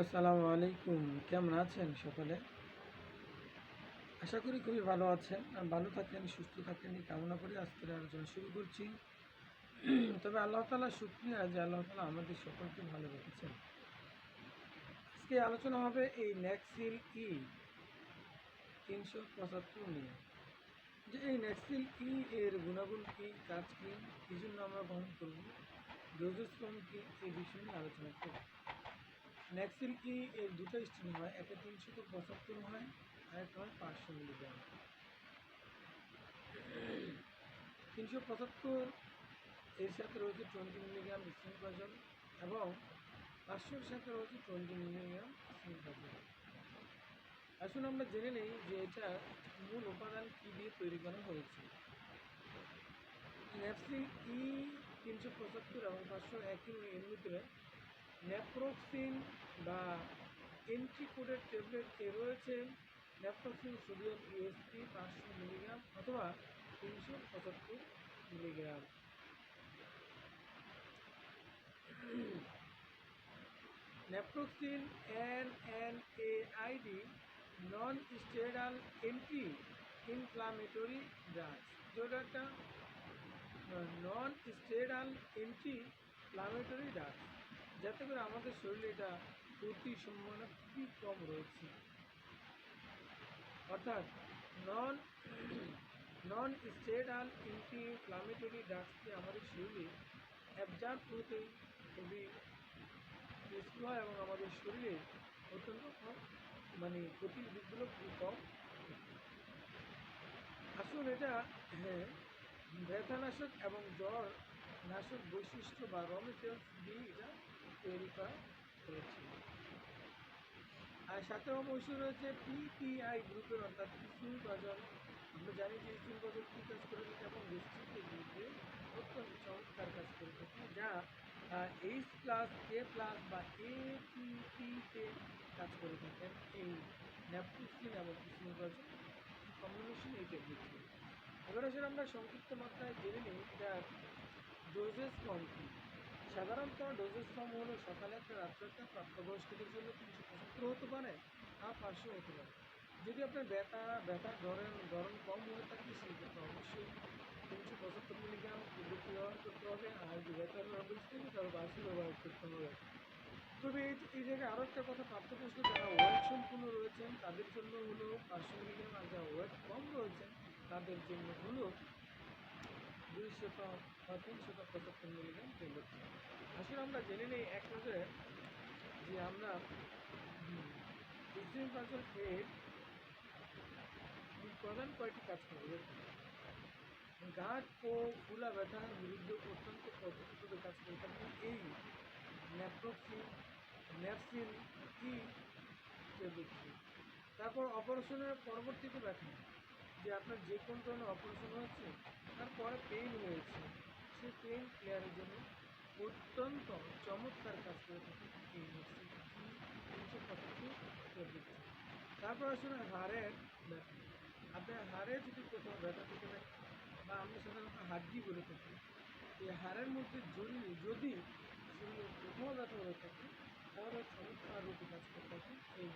আসসালামু আলাইকুম। কেমন আছেন সকলে? আশা করি খুবই ভালো আছেন। ভালো থাকেন, সুস্থ থাকেন কামনা করি আজকের আলোচনা শুরু করছি। তবে আল্লাহ তালা শুক্রিয়া যে আল্লাহ তালা আমাদের সকলকে ভালো রেখেছেন। আজকে আলোচনা হবে এই নেক্সিল ই তিনশো পঁচাত্তর নিয়ে। যে এই নেক্সিল ই এর গুণাগুণ কী, কাজ কী কী জন্য আমরা গ্রহণ করব ডোজোস্ট্রম কী, এই বিষয় নিয়ে আলোচনা করব। ন্যাক্সিল কি, এর দুটো স্ট্রিং হয় একটা তিনশো তো পঁচাত্তর হয়, আর একটা হয় পাঁচশো মিলিগ্রাম তিনশো পঁচাত্তর, এর সাথে রয়েছে টোয়েন্টি মিলিগ্রাম স্ট্রিং এবং পাঁচশোর সাথে রয়েছে টোয়েন্টি মিলিগ্রাম স্ট্রিং আসুন আমরা জেনে নেই যে এটা মূল উপাদান কী দিয়ে তৈরি করা হয়েছে। ন্যাপসিল ই তিনশো পঁচাত্তর এবং পাঁচশো একই এর ভিতরে ন্যাপ্রোক্সিন বা এন্ট্রিকোডেড ট্যাবলেট এ রয়েছে। ন্যাপ্রোক্সিন সোডিয়াম ইউএসপি পাঁচশো মিলিগ্রাম অথবা তিনশো পঁচাত্তর milligram. Naproxen N N A ID non steroidal anti inflammatory drugs যেটা একটা non steroidal anti inflammatory drugs যাতে করে আমাদের শরীরে এটা ক্ষতির সম্ভাবনা খুবই কম রয়েছে। অর্থাৎ নন নন স্টেরাল ইনফ্লামেটরি ড্রাগসকে আমাদের শরীরে অ্যাবজার্ভ করতে খুবই সুস্থ হয় এবং আমাদের শরীরে অত্যন্ত কম মানে ক্ষতির দিকগুলো খুবই কম। আসুন এটা হ্যাঁ ব্যথানাশক এবং জ্বর নাশক বৈশিষ্ট্য বা র মেটেরিয়ালস দিয়ে এটা তৈরি করা হয়েছে আর সাথে অবশ্যই রয়েছে পিপিআই গ্রুপের, অর্থাৎ ইসিন গজল আমরা জানি যে ইসিন গজল কী কাজ করে থাকে এবং ডিস্ট্রিক্টের বিরুদ্ধে অত্যন্ত চমৎকার কাজ করে থাকে, যা এইচ প্লাস এ প্লাস বা এ তে কাজ করে থাকেন এই ন্যাপটুসিন এবং ইসিন গজল কম্বিনেশন এই ট্যাবলেটটি এবার আসলে আমরা সংক্ষিপ্ত মাত্রায় জেনে নিই এটা ডোজেস কী সাধারণত ডোজেস ফর্ম হলো সকালে একটা রাত্রে একটা প্রাপ্তবয়স্কদের জন্য তিনশো পঁচাত্তর হতে পারে আর পাঁচশো হতে পারে। যদি আপনার ব্যথা, ব্যথার ধরন ধরন কম হয়ে থাকে, সেক্ষেত্রে অবশ্যই তিনশো পঁচাত্তর মিলিগ্রাম ট্যাবলেট ব্যবহার করতে হবে, আর যদি বেশি থাকে তাহলে পাঁচশো ব্যবহার করতে হবে। তবে এই জায়গায় আরও একটা কথা, প্রাপ্তবয়স্ক যারা ওয়েট সম্পূর্ণ রয়েছেন, তাদের জন্য হলো পাঁচশো মিলিগ্রাম, আর যারা ওয়েট কম রয়েছেন, তাদের জন্য হলো দুইশত বা তিনশত পঁচাত্তর মিলিগ্রাম ট্যাবলেট আসলে আমরা জেনে নিই এক নজরে যে আমরা ইসিন পাজল এর প্রধান কয়েকটি কাজ করবে? গাঁট ও ফুলা ব্যথার বিরুদ্ধে অত্যন্ত পদ্ধতিভাবে কাজ করে। থাকবে এই ন্যাপ্রোক্সিন, ন্যাপসিন কি তারপর অপারেশনের পরবর্তীতে ব্যথা যে আপনার যে কোনো ধরনের অপারেশন হয়েছে, তারপরে পেইন হয়েছে। সেই পেইন ক্লিয়ারের জন্য অত্যন্ত চমৎকার কাজ করে থাকে এই তিনশো পঁচাত্তর তারপর আসলে হাড়ের ব্যথা আপনার হাড়ে যদি কোথাও ব্যথা থেকে থাকে বা আমরা সাধারণত হাড্ডি বলে থাকি এই হাড়ের মধ্যে জড়িয়ে যদি শরীরে কোথাও ব্যথা হয়ে থাকে, তাহলে চমৎকার রূপে কাজ করে থাকে। এই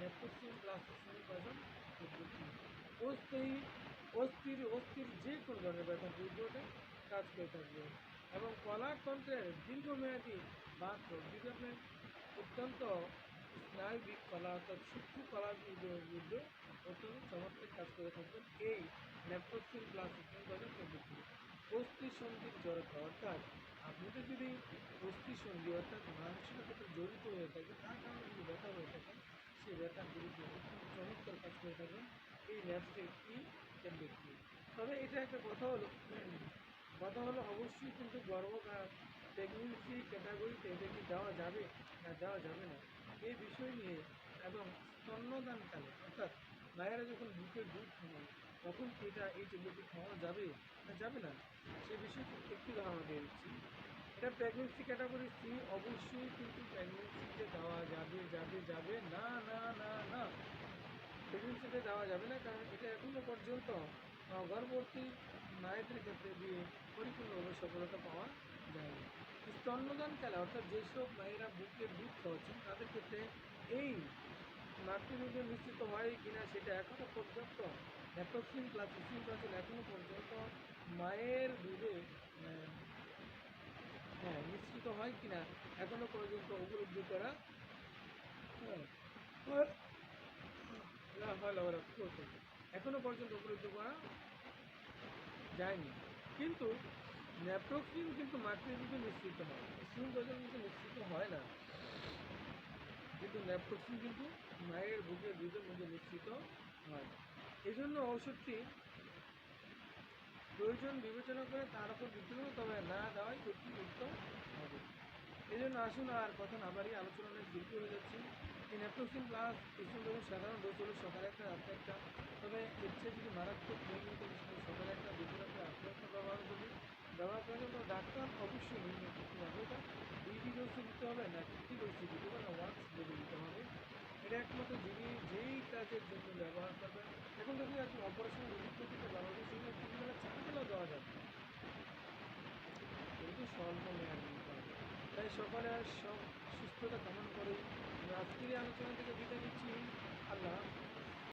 ল্যাপোসিন প্লাস বাজন অস্থির অস্থির অস্থির যে কোনো ধরনের ব্যথার বিরুদ্ধে কাজ করে থাকবে। এবং কলাতন্ত্রের দীর্ঘমেয়াদী বাত যদি আপনার অত্যন্ত স্নায়বিক কলা অর্থাৎ সূক্ষ্ম কলার বিরুদ্ধে অত্যন্ত চমৎকার কাজ করে থাকবেন এই ল্যাপটপসিন প্লাস বাজার পদ্ধতি অস্থি সন্ধির জড়তা অর্থাৎ আপনাদের যদি অস্থি সন্ধি অর্থাৎ মানসিক ক্ষেত্রে জড়িত হয়ে থাকে, তার কারণে যদি ব্যথা হয়ে থাকে, সেই ব্যথার বিরুদ্ধে চমৎকার কাজ করে থাকবেন এই ল্যাপসে কি তবে এটা একটা কথা হলো কথা হলো অবশ্যই কিন্তু গর্ভকাল প্রেগনেন্সি ক্যাটাগরিতে এটা কি দেওয়া যাবে না দেওয়া যাবে না? এই বিষয় নিয়ে এবং স্তন্যদানকালে, অর্থাৎ মায়েরা যখন বুকের দুধ খাওয়ান তখন কি এটা এই ট্যাবলেটটি খাওয়ানো যাবে না যাবে না? সে বিষয়ে একটু ধারণা দিয়ে দিচ্ছি। এটা প্রেগনেন্সি ক্যাটাগরি সি অবশ্যই কিন্তু প্রেগনেন্সিতে দেওয়া যাবে যাবে যাবে, না না না না। প্রেগনেন্সিতে দেওয়া যাবে না, কারণ এটা এখনও পর্যন্ত গর্ভবতী মায়েদের ক্ষেত্রে দিয়ে পরিপূর্ণভাবে সফলতা পাওয়া যায় স্তন্যদানকালে অর্থাৎ যেসব মায়েরা বুকের দুধ খাওয়াচ্ছেন তাদের ক্ষেত্রে এই মাতৃরোগে নিশ্চিত হয় কিনা সেটা এখনও পর্যন্ত ন্যাপ্রোক্সিন প্লাস ইসিনপ্লাসিন এখনও পর্যন্ত মায়ের দুধে হ্যাঁ নিশ্চিত হয় কিনা এখনও পর্যন্ত উপলব্ধি করা হ্যাঁ, হয়- না, হয় না, ওরা কি করছে? এখনও পর্যন্ত উপলব্ধি করা যায়নি। কিন্তু ন্যাপ্রোক্সিন কিন্তু মাতৃরোগে নিশ্চিত হয়। ইসিনপ্লাসিন কিন্তু নিশ্চিত হয় না। কিন্তু ন্যাপ্রোক্সিন কিন্তু মায়ের বুকের দুধের মধ্যে মিশ্রিত হয়। এই জন্য ওষুধটি প্রয়োজন বিবেচনা করে তার উপর দিতে হবে তবে না দেওয়াই অতি উত্তম। এই জন্য আসুন আর কথা না বাড়িয়ে আলোচনা অনেক দীর্ঘ হয়ে যাচ্ছে। এই ন্যাপ্রোক্সিন প্লাস যখন সাধারণ ডোজ হলো সকালে একটা রাত্রে একটা। তবে চেয়ে যদি মারাত্মক নিয়মিত সকালে একটা, দুপুরে একটা, রাত্রে একটা ব্যবহার করবে ব্যবহার করার জন্য ডাক্তার অবশ্যই নির্ণয় করতে পারবে এটা দুইটি ডোজে দিতে হবে, না তিনটি ডোজে দিতে হবে, না ওয়ান্স ডোজে দিতে হবে। এটা একমাত্র যিনি যেই কাজের জন্য ব্যবহার করবেন। এখন দেখুন একটু অপারেশন রিলিজ করতে বাংলাদেশ সেগুলো তিন বেলা চার বেলা দেওয়া যাবে। কিন্তু স্বল্প মেয়াদ। হবে তাই সকালে সুস্থতা কামনা করে আজকের আলোচনা থেকে বিদায় নিচ্ছি আল্লাহ।